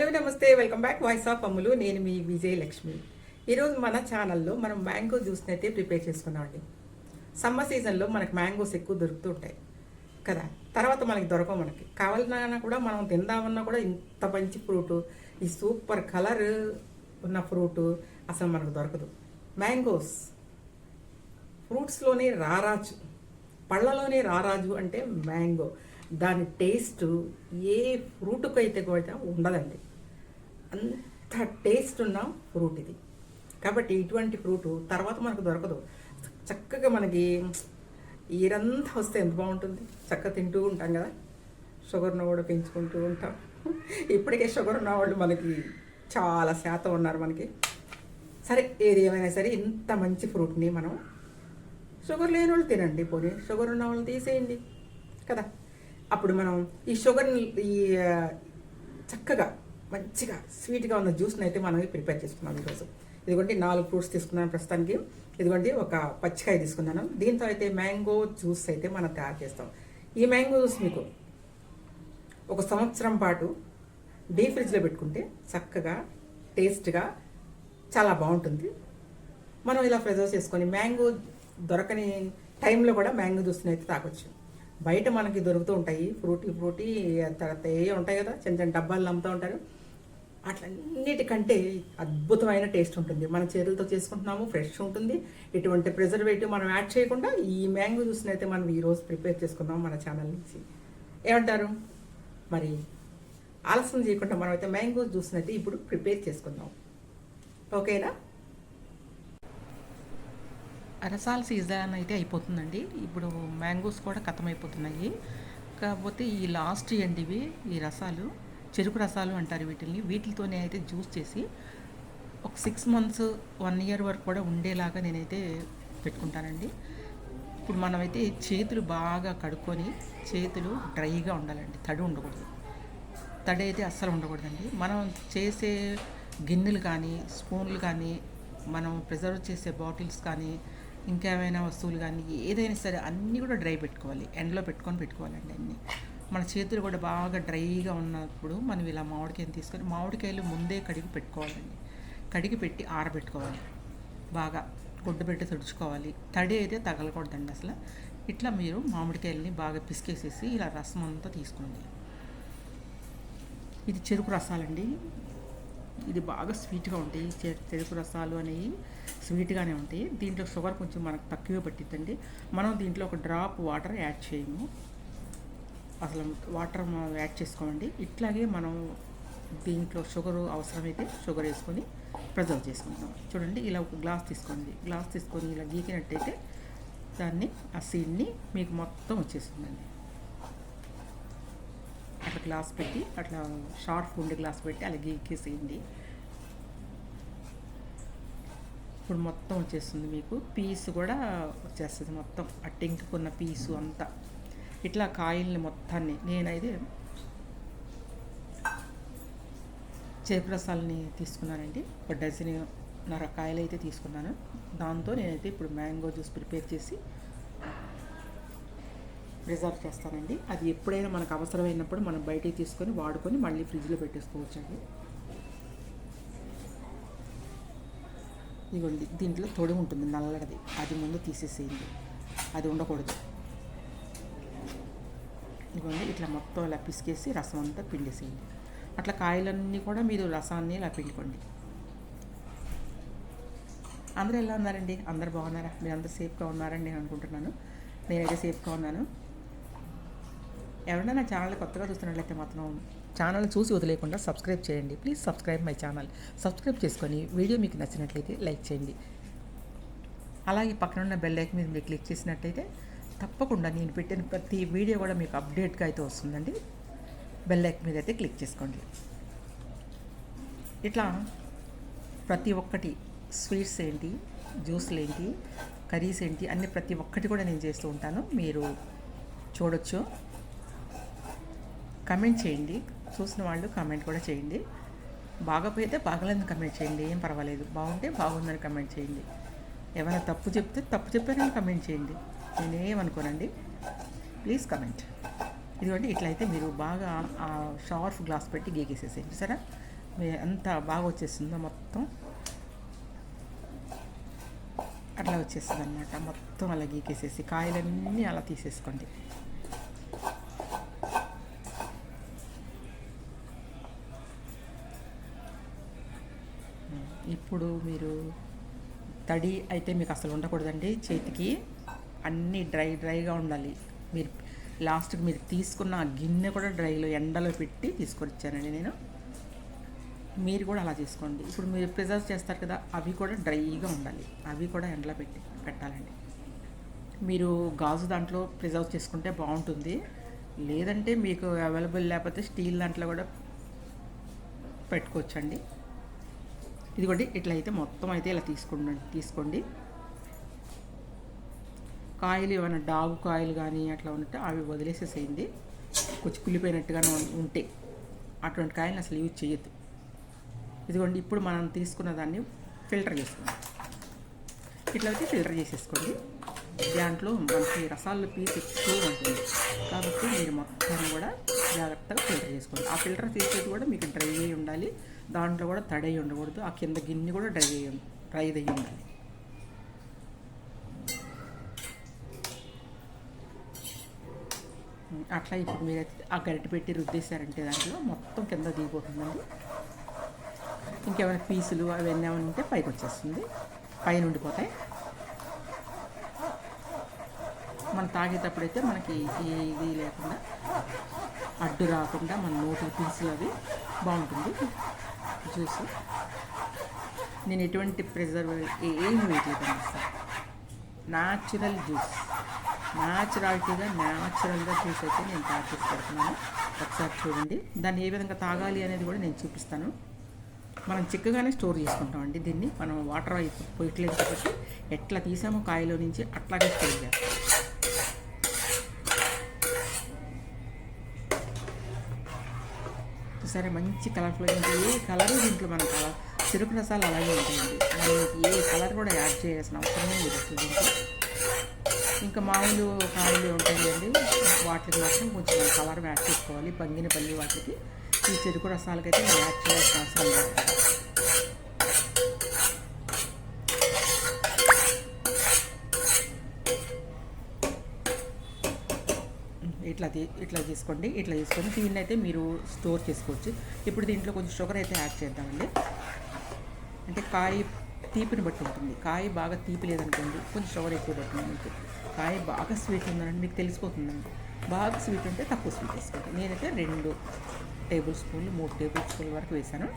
Hello namaste. Welcome back voice of Ammulu నేను మీ విజయలక్ష్మి. ఈరోజు మన ఛానల్లో మనం మ్యాంగో జ్యూస్ని అయితే ప్రిపేర్ చేసుకున్నామండి. సమ్మర్ సీజన్లో మనకు మ్యాంగోస్ ఎక్కువ దొరుకుతూ ఉంటాయి కదా? తర్వాత మనకి దొరకవు మనకి. కావాలన్నా కూడా మనం తిందామన్నా కూడా ఇంత మంచి ఫ్రూట్ ఈ సూపర్ కలర్ ఉన్న ఫ్రూట్ అసలు మనకు దొరకదు. మ్యాంగోస్ ఫ్రూట్స్లోనే రారాజు. పళ్ళలోనే రారాజు అంటే మ్యాంగో. దాని టేస్ట్ ఏ ఫ్రూట్కి అయితే కూడా ఉండదండి. అంత టేస్ట్ ఉన్న ఫ్రూట్ ఇది. కాబట్టి ఇటువంటి ఫ్రూట్ తర్వాత మనకు దొరకదు. చక్కగా మనకి ఈరంతా వస్తే ఎంత బాగుంటుంది. చక్కగా తింటూ ఉంటాం కదా. షుగర్ను కూడా పెంచుకుంటూ ఉంటాం. ఇప్పటికే షుగర్ ఉన్న వాళ్ళు మనకి చాలా శాతం ఉన్నారు మనకి. సరే ఏది ఏమైనా సరే ఇంత మంచి ఫ్రూట్ని మనం షుగర్ లేని వాళ్ళు తినండి. పోనీ షుగర్ ఉన్న వాళ్ళు తీసేయండి. కదా. అప్పుడు మనం ఈ షుగర్ని ఈ చక్కగా మంచిగా స్వీట్గా ఉన్న జ్యూస్ని అయితే మనం ప్రిపేర్ చేసుకున్నాం ఈరోజు. ఇదిగోండి నాలుగు ఫ్రూట్స్ తీసుకున్నాను ప్రస్తుతానికి. ఇదిగోండి ఒక పచ్చికాయ తీసుకున్నాను. దీంతో అయితే మ్యాంగో జ్యూస్ అయితే మనం తయారు చేస్తాం. ఈ మ్యాంగో జ్యూస్ మీకు ఒక సంవత్సరం పాటు డీ ఫ్రిడ్జ్లో పెట్టుకుంటే చక్కగా టేస్ట్గా చాలా బాగుంటుంది. మనం ఇలా ప్రిజర్వ్ చేసుకొని మ్యాంగో దొరకని టైంలో కూడా మ్యాంగో జ్యూస్ని అయితే తాగొచ్చు. బయట మనకి దొరుకుతూ ఉంటాయి. ఫ్రూటీ ఫ్రూటీ తర్వాత ఏ ఉంటాయి కదా చిన్న చిన్న డబ్బాలు అమ్ముతూ ఉంటారు. అట్లన్నిటికంటే అద్భుతమైన టేస్ట్ ఉంటుంది. మన చేతులతో చేసుకుంటున్నాము ఫ్రెష్ ఉంటుంది. ఎటువంటి ప్రిజర్వేటివ్ మనం యాడ్ చేయకుండా ఈ మ్యాంగో జ్యూస్ని అయితే మనం ఈరోజు ప్రిపేర్ చేసుకుందాం మన ఛానల్ నుంచి. ఏమంటారు? మరి ఆలస్యం చేయకుండా మనం అయితే మ్యాంగో జ్యూస్ని అయితే ఇప్పుడు ప్రిపేర్ చేసుకుందాం. ఓకేనా? రసాల సీజన్ అయితే అయిపోతుందండి. ఇప్పుడు మ్యాంగోస్ కూడా అయిపోతున్నాయి కాకపోతే ఈ లాస్ట్ అండి ఇవి ఈ రసాలు చెరుకు రసాలు అంటారు వీటిని వీటితోనే అయితే జ్యూస్ చేసి ఒక సిక్స్ మంత్స్ వన్ ఇయర్ వరకు కూడా ఉండేలాగా నేనైతే పెట్టుకుంటానండి. ఇప్పుడు మనమైతే చేతులు బాగా కడుక్కొని చేతులు డ్రైగా ఉండాలండి. తడి ఉండకూడదు. తడి అయితే అస్సలు ఉండకూడదండి. మనం చేసే గిన్నెలు కానీ స్పూన్లు కానీ మనం ప్రిజర్వ్ చేసే బాటిల్స్ కానీ ఇంకేమైనా వస్తువులు కానీ ఏదైనా సరే అన్నీ కూడా డ్రై పెట్టుకోవాలి. ఎండలో పెట్టుకొని పెట్టుకోవాలండి అన్నీ. మన చేతులు కూడా బాగా డ్రైగా ఉన్నప్పుడు మనం ఇలా మామిడికాయని తీసుకొని మామిడికాయలు ముందే కడిగి పెట్టుకోవాలండి. కడిగి పెట్టి ఆరబెట్టుకోవాలి. బాగా గుడ్డ పెట్టి తుడుచుకోవాలి. తడి అయితే తగలకూడదండి అసలు. ఇట్లా మీరు మామిడికాయలని బాగా పిసికేసేసి ఇలా రసం అంతా తీసుకోండి. ఇది చెరుకు రసాలండి. ఇది బాగా స్వీట్గా ఉంటాయి. చె- చెరుకు రసాలు అనేవి స్వీట్గానే ఉంటాయి. దీంట్లో షుగర్ కొంచెం మనకు తక్కువే పట్టిద్దండి. మనం దీంట్లో ఒక డ్రాప్ వాటర్ యాడ్ చేయము. అసలు వాటర్ మనం యాడ్ చేసుకోమండి. ఇట్లాగే మనం దీంట్లో షుగర్ అవసరమైతే షుగర్ వేసుకొని ప్రిజర్వ్ చేసుకుంటాం. చూడండి ఇలా ఒక గ్లాస్ తీసుకోండి. గ్లాస్ తీసుకొని ఇలా గీకినట్టయితే దాన్ని ఆ సీడ్ని మీకు మొత్తం వచ్చేస్తుందండి. అట్లా గ్లాస్ పెట్టి అట్లా షార్ట్ ఉండే గ్లాస్ పెట్టి అలా గీకేసేయండి. ఇప్పుడు మొత్తం వచ్చేస్తుంది మీకు. పీస్ కూడా వచ్చేస్తుంది మొత్తం. ఆ టెంకుకున్న పీసు అంతా. ఇట్లా కాయల్ని మొత్తాన్ని నేనైతే చేప రసాలని తీసుకున్నానండి. ఒక డజన్ నర కాయలు అయితే తీసుకున్నాను. దాంతో నేనైతే ఇప్పుడు మ్యాంగో జ్యూస్ ప్రిపేర్ చేసి రిజర్వ్ చేస్తానండి. అది ఎప్పుడైనా మనకు అవసరమైనప్పుడు మనం బయటికి తీసుకొని వాడుకొని మళ్ళీ ఫ్రిడ్జ్లో పెట్టేసుకోవచ్చండి. ఇదిగోండి దీంట్లో తొడి ఉంటుంది నల్లది అది ముందు తీసేసేయండి. అది ఉండకూడదు. ఇదిగోండి ఇట్లా మొత్తం ఇలా పిసికేసి రసం అంతా పిండేసేయండి. అట్లా కాయలన్నీ కూడా మీరు రసాన్ని ఇలా పిండుకోండి. అందరూ ఎలా ఉన్నారండి? అందరు బాగున్నారా? మీరు అందరు సేఫ్గా ఉన్నారని నేను అనుకుంటున్నాను. నేనైతే సేఫ్గా ఉన్నాను. ఎవరైనా నా ఛానల్ కొత్తగా చూస్తున్నట్లయితే మాత్రం ఛానల్ చూసి వదిలేకుండా సబ్స్క్రైబ్ చేయండి. Please subscribe my channel. Subscribe చేసుకొని వీడియో మీకు నచ్చినట్లయితే లైక్ చేయండి. అలాగే పక్కన ఉన్న బెల్ లైక్ మీద మీరు క్లిక్ చేసినట్టయితే తప్పకుండా నేను పెట్టిన ప్రతి వీడియో కూడా మీకు అప్డేట్గా అయితే వస్తుందండి. బెల్ లైక్ మీద అయితే క్లిక్ చేసుకోండి. ఇట్లా ప్రతి ఒక్కటి స్వీట్స్ ఏంటి జ్యూస్లు ఏంటి కర్రీస్ ఏంటి అన్ని ప్రతి ఒక్కటి కూడా నేను చేస్తూ ఉంటాను. మీరు చూడొచ్చు. కమెంట్ చేయండి. చూసిన వాళ్ళు కమెంట్ కూడా చేయండి. బాగపోయితే బాగలేదని కమెంట్ చేయండి. ఏం పర్వాలేదు. బాగుంటే బాగుందని కమెంట్ చేయండి. ఏమైనా తప్పు చెప్తే తప్పు చెప్పారని కమెంట్ చేయండి. నేనేమనుకోనండి? ప్లీజ్ కమెంట్ ఇదిగోండి ఇట్లయితే మీరు బాగా ఆ షార్ప్ గ్లాస్ పెట్టి గీకేసేసేయండి. సరే అంత బాగా వచ్చేస్తుందో మొత్తం? అట్లా వచ్చేస్తుంది అనమాట మొత్తం అలా గీకేసేసి కాయలన్నీ అలా తీసేసుకోండి. ఇప్పుడు మీరు తడి అయితే మీకు అసలు ఉండకూడదండి చేతికి. అన్నీ డ్రై డ్రైగా ఉండాలి. మీరు లాస్ట్కి మీరు తీసుకున్న ఆ గిన్నె కూడా డ్రైలో ఎండలో పెట్టి తీసుకొని వచ్చానండి నేను. మీరు కూడా అలా చేసుకోండి. ఇప్పుడు మీరు ప్రిజర్వ్ చేస్తారు కదా అవి కూడా డ్రైగా ఉండాలి. అవి కూడా ఎండలో పెట్టి పెట్టాలండి. మీరు గాజు దాంట్లో ప్రిజర్వ్ చేసుకుంటే బాగుంటుంది. లేదంటే మీకు అవైలబుల్ లేకపోతే స్టీల్ దాంట్లో కూడా పెట్టుకోవచ్చండి. ఇదిగోండి ఇట్లా అయితే మొత్తం అయితే ఇలా తీసుకోండి తీసుకోండి. కాయలు ఏమైనా డాగు కాయలు కానీ అట్లా ఉంటే అవి వదిలేసేసేయండి. కొంచెం కుళ్ళిపోయినట్టుగానే ఉంటే అటువంటి కాయలు అసలు యూజ్ చేయొద్దు. ఇదిగోండి ఇప్పుడు మనం తీసుకున్న దాన్ని ఫిల్టర్ చేసుకోండి ఇట్లా అయితే ఫిల్టర్ చేసేసుకోండి. దాంట్లో మనకి రసాల్లో పీస్ ఎక్కువ ఉంటుంది. కాబట్టి మీరు మొత్తం కూడా జాగ్రత్తగా ఫిల్టర్ చేసుకోండి. ఆ ఫిల్టర్ తీసేది కూడా మీకు డ్రై అయ్యి ఉండాలి. దాంట్లో కూడా తడి ఉండకూడదు. ఆ కింద గిన్నె కూడా డ్రై అయ్యి డ్రై అయ్యి ఉండాలి. అట్లా ఇప్పుడు మీరు ఆ గరిటె పెట్టి రుద్దేశారంటే దాంట్లో మొత్తం కింద దిగిపోతుందండి. ఇంకేమైనా పీసులు అవన్నీ ఏమైనా ఉంటే పైకి వచ్చేస్తుంది. పైన ఉండిపోతాయి. మనం తాగేటప్పుడైతే మనకి ఇది లేకుండా అడ్డు రాకుండా మన నోటి పీసులు అవి బాగుంటుంది. జ్యూస్ నేను ఎటువంటి ప్రిజర్వ్ ఏం వేయట్లేదు సార్ న్యాచురల్ జ్యూస్ న్యాచురాలిటీగా న్యాచురల్గా జ్యూస్ అయితే నేను ప్రాక్టీస్ చేసి పెడుతున్నాను. ఒకసారి చూడండి. దాన్ని ఏ విధంగా తాగాలి అనేది కూడా నేను చూపిస్తాను. మనం చిక్కగానే స్టోర్ చేసుకుంటామండి దీన్ని. మనం వాటర్ పోయట్లేదు కాబట్టి ఎట్లా తీసామో కాయలో నుంచి అట్లాగే స్టోర్ చేస్తాం. సరే మంచి కలర్ఫుల్గా ఉంటుంది ఏ కలర్ దీంట్లో మన కలర్ చెరుకు రసాలు అలాగే ఉంటాయండి. మనకి ఏ కలర్ కూడా యాడ్ చేయాల్సిన అవసరమే లేదు దీంట్లో. ఇంకా మామూలు కాయలు ఉంటాయండి. వాటికి మాత్రం కొంచెం కలర్ యాడ్ చేసుకోవాలి. పంగిన పల్లి వాటికి. ఈ చెరుకు రసాలకైతే మనం యాడ్ చేయాల్సిన అవసరం లేదు. ఇట్లా ఇట్లా తీసుకోండి ఇట్లా తీసుకొని దీన్ని అయితే మీరు స్టోర్ చేసుకోవచ్చు. ఇప్పుడు దీంట్లో కొంచెం షుగర్ అయితే యాడ్ చేద్దామండి. అంటే కాయ తీపిని బట్టి ఉంటుంది. కాయ బాగా తీపి లేదనుకోండి కొంచెం షుగర్ ఎక్కువ పడుతుంది మీకు. కాయ బాగా స్వీట్ ఉందండి మీకు తెలిసిపోతుందండి. బాగా స్వీట్ ఉంటే తక్కువ స్వీట్ వేసుకోండి. నేనైతే రెండు టేబుల్ స్పూన్లు మూడు టేబుల్ స్పూన్ల వరకు వేసాను.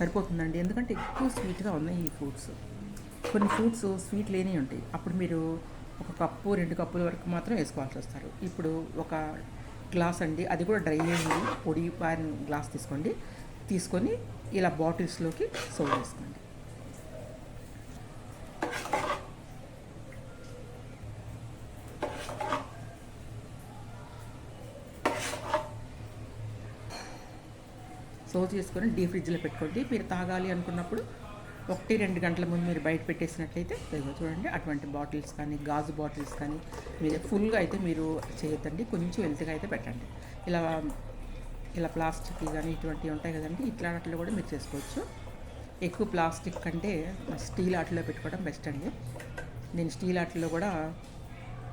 సరిపోతుందండి. ఎందుకంటే ఎక్కువ స్వీట్గా ఉన్నాయి ఈ ఫ్రూట్స్. కొన్ని ఫ్రూట్స్ స్వీట్ లేని ఉంటాయి. అప్పుడు మీరు ఒక కప్పు రెండు కప్పుల వరకు మాత్రం వేసుకోవాల్సి వస్తారు. ఇప్పుడు ఒక గ్లాస్ అండి అది కూడా డ్రై అయింది పొడి పారిన గ్లాస్ తీసుకోండి. తీసుకొని ఇలా బాటిల్స్లోకి సర్వ్ చేసుకోండి. సర్వ్ చేసుకొని డీ ఫ్రిడ్జ్లో పెట్టుకోండి. మీరు తాగాలి అనుకున్నప్పుడు ఒకటి రెండు గంటల ముందు మీరు బయట పెట్టేసినట్లయితే చూడండి అటువంటి బాటిల్స్ కానీ గాజు బాటిల్స్ కానీ మీరు ఫుల్గా అయితే మీరు చేయొద్దండి. కొంచెం వెల్త్గా అయితే పెట్టండి. ఇలా ఇలా ప్లాస్టిక్ కానీ ఇటువంటివి ఉంటాయి కదండి ఇట్లా అట్లా కూడా మీరు చేసుకోవచ్చు. ఎక్కువ ప్లాస్టిక్ కంటే స్టీల్ ఆటలో పెట్టుకోవడం బెస్ట్ అండి. నేను స్టీల్ ఆటలో కూడా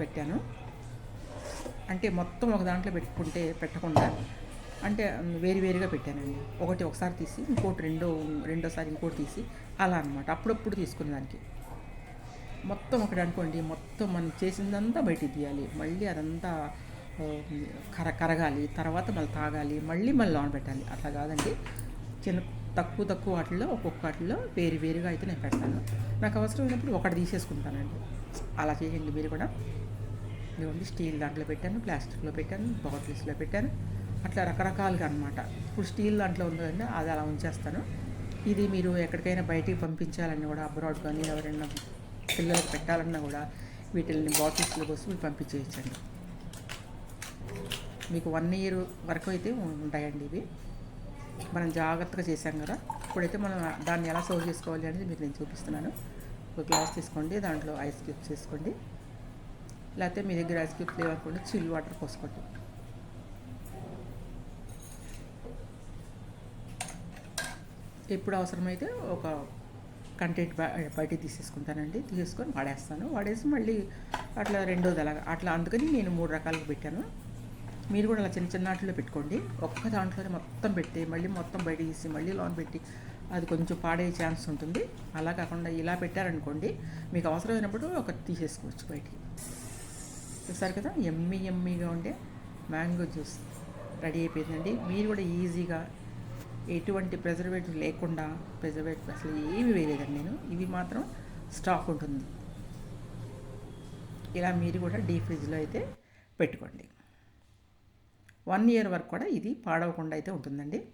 పెట్టాను. అంటే మొత్తం ఒక దాంట్లో పెట్టుకుంటే పెట్టకుండా అంటే వేరు వేరుగా పెట్టానండి. ఒకటి ఒకసారి తీసి ఇంకోటి రెండో రెండోసారి ఇంకోటి తీసి అలా అనమాట అప్పుడప్పుడు తీసుకునే దానికి. మొత్తం ఒకటి అనుకోండి మొత్తం మనం చేసిందంతా బయటికి తీయాలి. మళ్ళీ అదంతా కర కరగాలి. తర్వాత మళ్ళీ తాగాలి. మళ్ళీ మళ్ళీ ఆన్ పెట్టాలి. అట్లా కాదండి. చిన్న తక్కువ తక్కువ వాటిల్లో ఒక్కొక్క వాటిల్లో వేరు వేరుగా అయితే నేను పెడతాను. నాకు అవసరమైనప్పుడు ఒకటి తీసేసుకుంటానండి. అలా చేయండి మీరు కూడా. ఇదిగోండి స్టీల్ దాంట్లో పెట్టాను ప్లాస్టిక్లో పెట్టాను బాటిల్స్లో పెట్టాను. అట్లా రకరకాలుగా అనమాట ఇప్పుడు స్టీల్ దాంట్లో ఉందండి అది అలా ఉంచేస్తాను. ఇది మీరు ఎక్కడికైనా బయటికి పంపించాలని కూడా అబ్రాడ్ కానీ ఎవరైనా పిల్లలకు పెట్టాలన్నా కూడా వీటిని బాటిల్స్లో కోసం మీరు పంపించేయచ్చండి. మీకు వన్ ఇయర్ వరకు అయితే ఉంటాయండి ఇవి. మనం జాగ్రత్తగా చేసాం కదా. ఇప్పుడైతే మనం దాన్ని ఎలా సర్వ్ చేసుకోవాలి అనేది మీకు నేను చూపిస్తున్నాను. ఒక గ్లాస్ తీసుకోండి దాంట్లో ఐస్ క్యూబ్స్ తీసుకోండి లేకపోతే మీ దగ్గర ఐస్ క్యూబ్స్ లేవనుకోండి చిల్ వాటర్ పోసుకోండి. ఎప్పుడు అవసరమైతే ఒక కంటెంట్ బయట తీసేసుకుంటానండి. తీసుకొని వాడేస్తాను. వాడేసి మళ్ళీ అట్లా రెండోది అలాగా. అట్లా అందుకని నేను మూడు రకాలుగా పెట్టాను. మీరు కూడా అలా చిన్న చిన్న వాటిలో పెట్టుకోండి. ఒక్క దాంట్లోనే మొత్తం పెట్టి మళ్ళీ మొత్తం బయట తీసి మళ్ళీ లోన్ పెట్టి అది కొంచెం పాడే ఛాన్స్ ఉంటుంది. అలా కాకుండా ఇలా పెట్టారనుకోండి మీకు అవసరమైనప్పుడు ఒకటి తీసేసుకోవచ్చు బయటికి. చూసారు కదా? ఎమ్మి ఎమ్మిగా ఉండే మ్యాంగో జ్యూస్ రెడీ అయిపోయిందండి. మీరు కూడా ఈజీగా ఎటువంటి ప్రిజర్వేటివ్ లేకుండా ప్రిజర్వేటివ్ అసలు ఏమి వేయలేదండి నేను. ఇవి మాత్రం స్టాక్ ఉంటుంది. ఇలా మీరు కూడా డీ ఫ్రిడ్జ్లో అయితే పెట్టుకోండి. వన్ ఇయర్ వరకు కూడా ఇది పాడవకుండా అయితే ఉంటుందండి.